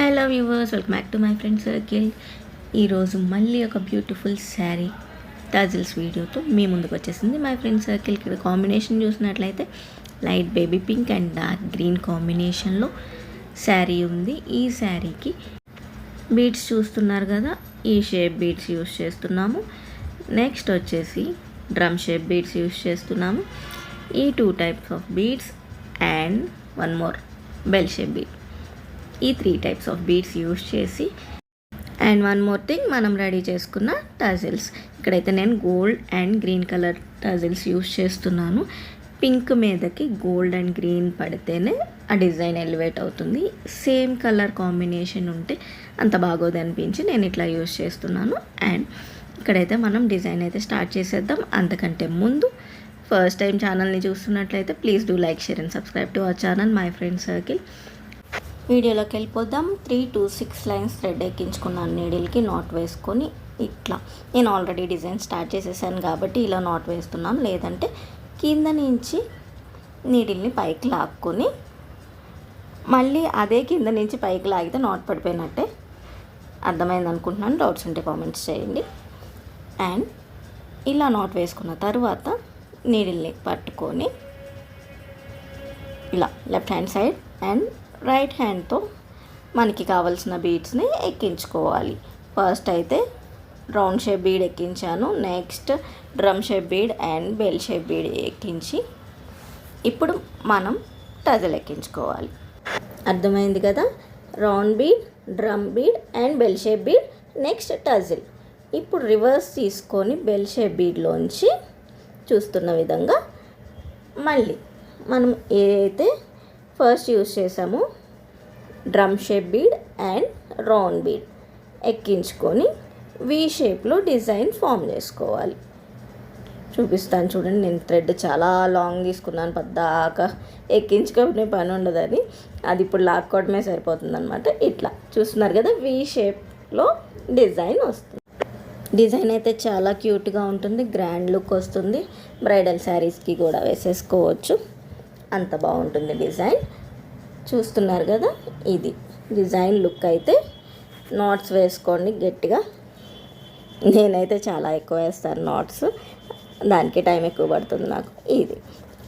Hello viewers welcome back to my friend circle ఈరోజు మళ్ళీ ఒక బ్యూటిఫుల్ శారీ టజిల్స్ వీడియోతో మీ ముందుకు వచ్చేసింది మై ఫ్రెండ్ సర్కిల్ ఇక్కడ కాంబినేషన్ చూసినట్లయితే light baby pink and dark green కాంబినేషన్లో శారీ ఉంది. ఈ శారీకి బీడ్స్ చూస్తున్నారు కదా ఈ షేప్ బీడ్స్ యూస్ చేస్తున్నాము. నెక్స్ట్ వచ్చేసి డ్రమ్ షేప్ బీడ్స్ యూస్ చేస్తున్నాము. ఈ two types of beads and one more bell shape bead ఈ three types of beads use చేసి అండ్ వన్ మోర్ థింగ్ మనం రెడీ చేసుకున్న టజిల్స్ ఇక్కడైతే నేను gold and green colour tassels use చేస్తున్నాను. Pink మీదకి గోల్డ్ అండ్ గ్రీన్ పడితేనే ఆ డిజైన్ ఎలివేట్ అవుతుంది. సేమ్ కలర్ కాంబినేషన్ ఉంటే అంత బాగోదు అనిపించి నేను ఇట్లా యూస్ చేస్తున్నాను. అండ్ ఇక్కడైతే మనం డిజైన్ అయితే స్టార్ట్ చేసేద్దాం. అంతకంటే ముందు ఫస్ట్ టైం ఛానల్ని చూస్తున్నట్లయితే please do like share and subscribe to our channel my friend circle వీడియోలోకి వెళ్ళిపోదాం. Three two six lines thread ఎక్కించుకున్నాను నీడిల్కి నాట్ వేసుకొని ఇట్లా. నేను ఆల్రెడీ డిజైన్ స్టార్ట్ చేసేసాను కాబట్టి ఇలా నాట్ వేస్తున్నాను. లేదంటే కింద నుంచి నీడిల్ని పైకి లాక్కొని మళ్ళీ అదే కింద నుంచి పైకి లాగితే నాట్ పడిపోయినట్టే. అర్థమైంది అనుకుంటున్నాను. డౌట్స్ ఉంటే కామెంట్స్ చేయండి. అండ్ ఇలా నాట్ వేసుకున్న తర్వాత నీడిల్ని పట్టుకొని ఇలా left hand side and right హ్యాండ్తో మనకి కావాల్సిన బీడ్స్ని ఎక్కించుకోవాలి. ఫస్ట్ అయితే round shape bead ఎక్కించాను. Next drum shape bead and bell shape bead ఎక్కించి ఇప్పుడు మనం టజల్ ఎక్కించుకోవాలి. అర్థమైంది కదా? Round bead drum bead and bell shape bead next tassel. ఇప్పుడు రివర్స్ తీసుకొని బెల్ షేప్ బీడ్లోంచి చూస్తున్న విధంగా మళ్ళీ మనం ఏదైతే ఫస్ట్ యూజ్ చేసాము. Drum shape bead and round bead ఎక్కించుకొని వీ షేప్లో డిజైన్ ఫామ్ చేసుకోవాలి. చూపిస్తాను చూడండి నేను థ్రెడ్ చాలా లాంగ్ తీసుకున్నాను పద్దాక ఎక్కించుకునే పని ఉండదని. అది ఇప్పుడు లాక్కోవడమే సరిపోతుంది అనమాట ఇట్లా చూస్తున్నారు కదా వి షేప్లో డిజైన్ వస్తుంది. డిజైన్ అయితే చాలా క్యూట్గా ఉంటుంది గ్రాండ్ లుక్ వస్తుంది. బ్రైడల్ శారీస్కి కూడా వేసేసుకోవచ్చు. అంత బాగుంటుంది డిజైన్. చూస్తున్నారు కదా ఇది. డిజైన్ లుక్ అయితే నాట్స్ వేసుకోండి గట్టిగా. నేనైతే చాలా ఎక్కువ వేస్తాను నాట్స్. దానికి టైం ఎక్కువ పడుతుంది నాకు. ఇది.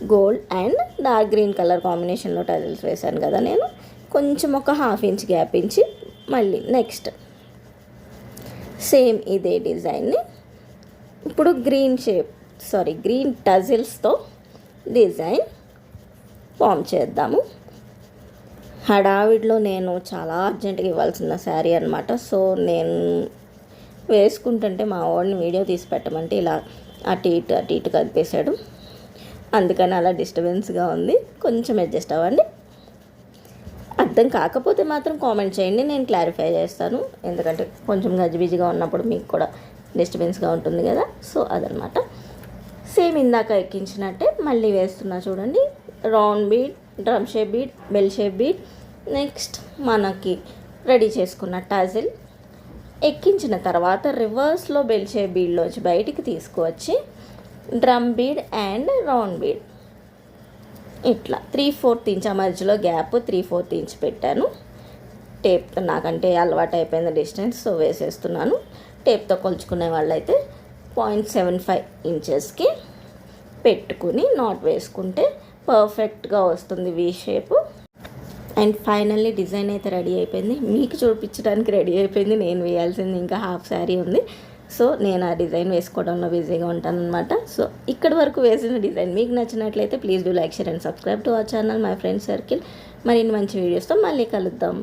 Gold and dark green colour కాంబినేషన్లో టజిల్స్ వేశాను కదా నేను. కొంచెం ఒక హాఫ్ ఇంచ్ గ్యాప్ ఇచ్చి మళ్ళీ నెక్స్ట్. సేమ్ ఇదే డిజైన్ని. ఇప్పుడు గ్రీన్ షేప్ సారీ గ్రీన్ టజిల్స్తో డిజైన్. ఫామ్ చేద్దాము. హడావిడిలో నేను చాలా అర్జెంటుగా ఇవ్వాల్సిన శారీ అనమాట సో నేను వేసుకుంటుంటే మా వాడిని వీడియో తీసి పెట్టమంటే ఇలా అటు ఇటు అటు ఇటు కదిపేశాడు అందుకని అలా డిస్టర్బెన్స్గా ఉంది. కొంచెం అడ్జస్ట్ అవ్వండి. అర్థం కాకపోతే మాత్రం కామెంట్ చేయండి. నేను క్లారిఫై చేస్తాను. ఎందుకంటే కొంచెం గజిబిజిగా ఉన్నప్పుడు మీకు కూడా డిస్టర్బెన్స్గా ఉంటుంది కదా. సో అదనమాట సేమ్ ఇందాక ఎక్కించినట్టే మళ్ళీ వేస్తున్నా చూడండి. Round bead drum shape bead bell shape bead. Next మనకి రెడీ చేసుకున్న టాజిల్ ఎక్కించిన తర్వాత రివర్స్లో బెల్ షేప్ బీడ్లోంచి బయటికి తీసుకువచ్చి drum bead and round bead ఇట్లా త్రీ ఫోర్త్ ఇంచ్ ఆ మధ్యలో గ్యాప్ త్రీ ఫోర్త్ ఇంచ్ పెట్టాను. టేప్తో నాకంటే అలవాటు అయిపోయింది డిస్టెన్స్ సో వేసేస్తున్నాను. టేప్తో కొలుచుకునే వాళ్ళైతే పాయింట్ సెవెన్ ఫైవ్ ఇంచెస్కి పెట్టుకుని నాట్ వేసుకుంటే పర్ఫెక్ట్గా వస్తుంది V shape and finally design అయితే రెడీ అయిపోయింది. మీకు చూపించడానికి రెడీ అయిపోయింది. నేను వేయాల్సింది ఇంకా హాఫ్ శారీ ఉంది. సో నేను ఆ డిజైన్ వేసుకోవడంలో బిజీగా ఉంటాను అనమాట సో ఇక్కడి వరకు వేసిన డిజైన్ మీకు నచ్చినట్లయితే please do like share and subscribe to our channel my friend circle మరిన్ని మంచి వీడియోస్తో మళ్ళీ కలుద్దాం.